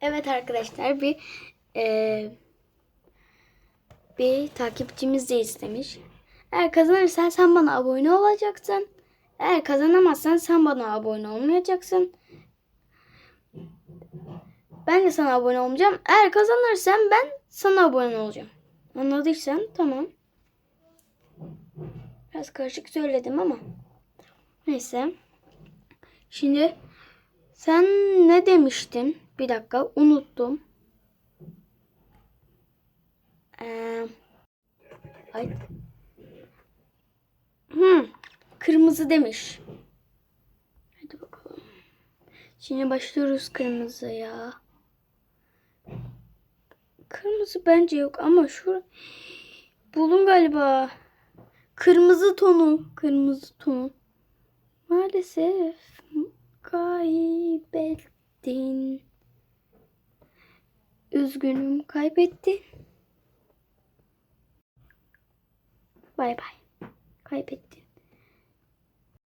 Evet arkadaşlar bir eee, bir takipçimiz de istemiş. Eğer kazanırsan sen bana abone olacaksın. Eğer kazanamazsan sen bana abone olmayacaksın. Ben de sana abone olmayacağım. Eğer kazanırsan ben sana abone olacağım. Anladıysan tamam. Biraz karışık söyledim ama. Neyse. Şimdi sen ne demiştin? Bir dakika unuttum. Ee, ay. Hmm, kırmızı demiş. Hadi bakalım. Şimdi başlıyoruz kırmızıya. Kırmızı bence yok ama şu buldum galiba. Kırmızı tonu, kırmızı tonu. Maalesef kaybettin. Üzgünüm kaybettin. Bay bay. Kaybettin.